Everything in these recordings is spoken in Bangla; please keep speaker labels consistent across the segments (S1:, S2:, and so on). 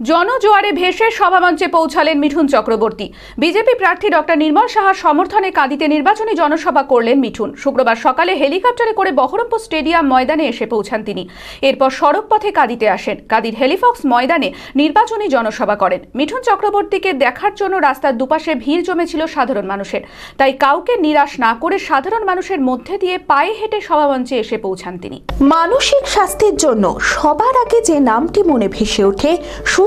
S1: জনজোয়ারে ভেসে সভামঞ্চে পৌঁছালেন মিঠুন চক্রবর্তী। বিজেপি প্রার্থী ডক্টর নির্মল সাহার সমর্থনে কাঁদিতে নির্বাচনী জনসভা করলেন মিঠুন। শুক্রবার সকালে হেলিকপ্টারে করে বহরমপুর স্টেডিয়াম ময়দানে এসে পৌঁছান তিনি। এরপর সড়ক পথে কাঁদিতে আসেন। কাদির হেলিফক্স ময়দানে নির্বাচনী জনসভা করেন। মিঠুন চক্রবর্তীকে দেখার জন্য রাস্তার দুপাশে ভিড় জমেছিল সাধারণ মানুষের। তাই কাউকে নিরাশ না করে সাধারণ মানুষের মধ্যে দিয়ে পায়ে হেঁটে সভামঞ্চে এসে পৌঁছান তিনি।
S2: মানসিক স্বাস্থ্যের জন্য সবার আগে যে নামটি মনে ভেসে ওঠে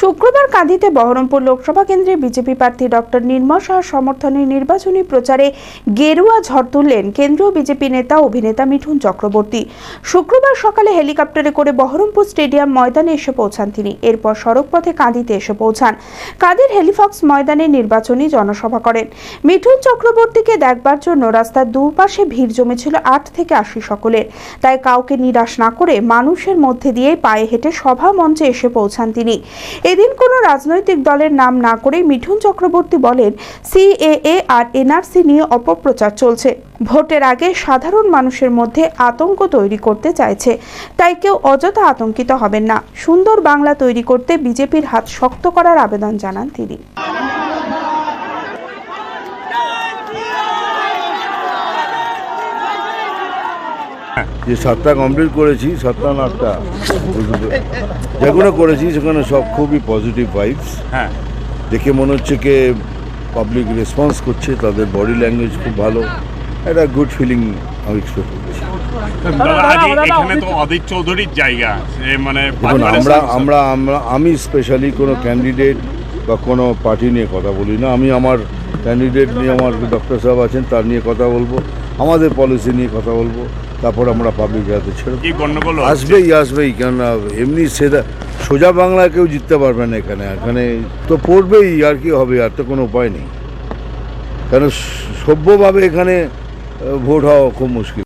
S2: শুক্রবার কাঁদিতে বহরমপুর লোকসভা কেন্দ্রে বিজেপি প্রার্থী ডক্টর নির্মল সাহার সমর্থনে নির্বাচনী প্রচারে গেরুয়া ঝড় তুললেন কেন্দ্রীয় বিজেপি নেতা অভিনেতা মিঠুন চক্রবর্তী। শুক্রবার সকালে হেলিকপ্টারে করে বহরমপুর স্টেডিয়াম ময়দানে এসে পৌঁছান তিনি। এরপর সড়ক পথে কাঁদিতে এসে পৌঁছান। কাঁদির হেলিফক্স ময়দানে নির্বাচনী জনসভা করেন। মিঠুন চক্রবর্তীকে দেখবার জন্য রাস্তার দুপাশে ভিড় জমেছিল আট থেকে আশি সকলের। তাই কাউকে নিরাশ না করে মানুষের মধ্যে দিয়ে পায়ে হেঁটে সভা মঞ্চে এসে পৌঁছান তিনি। এদিন কোনো রাজনৈতিক দলের নাম না করে মিঠুন চক্রবর্তী বলেন সিএএ আর এনআরসি নিয়ে অপপ্রচার চলছে। ভোটের আগে সাধারণ মানুষের মধ্যে আতঙ্ক তৈরি করতে চাইছে। তাই কেউ অযথা আতঙ্কিত হবেন না। সুন্দর বাংলা তৈরি করতে বিজেপির হাত শক্ত করার আবেদন জানান তিনি।
S3: যে সাতটা কমপ্লিট করেছি সাতটা না আটটা যেগুলো করেছি সেখানে সব খুবই পজিটিভ ভাইবস
S4: হ্যাঁ।
S3: দেখে মনে হচ্ছে কে পাবলিক রেসপন্স করছে তাদের বডি ল্যাঙ্গুয়েজ খুব ভালো। একটা গুড ফিলিং আমি এক্সপেক্ট করছি।
S4: মানে
S3: দেখুন আমরা আমরা আমরা আমি স্পেশালি কোনো ক্যান্ডিডেট বা কোনো পার্টি নিয়ে কথা বলি না। আমি আমার ক্যান্ডিডেট নিয়ে আমার ডক্টর সাহেব আছেন তার নিয়ে কথা বলব। আমাদের পলিসি নিয়ে কথা বলব তারপর আমরা পাবলিক হাতে ছেড়ে আসবেই আসবেই কেননা এমনি সেটা সোজা বাংলা কেউ জিততে পারবে না এখানে এখানে তো পড়বেই আর কি হবে আর তো কোনো উপায় নেই। কেন সভ্যভাবে এখানে ভোট হওয়া খুব মুশকিল।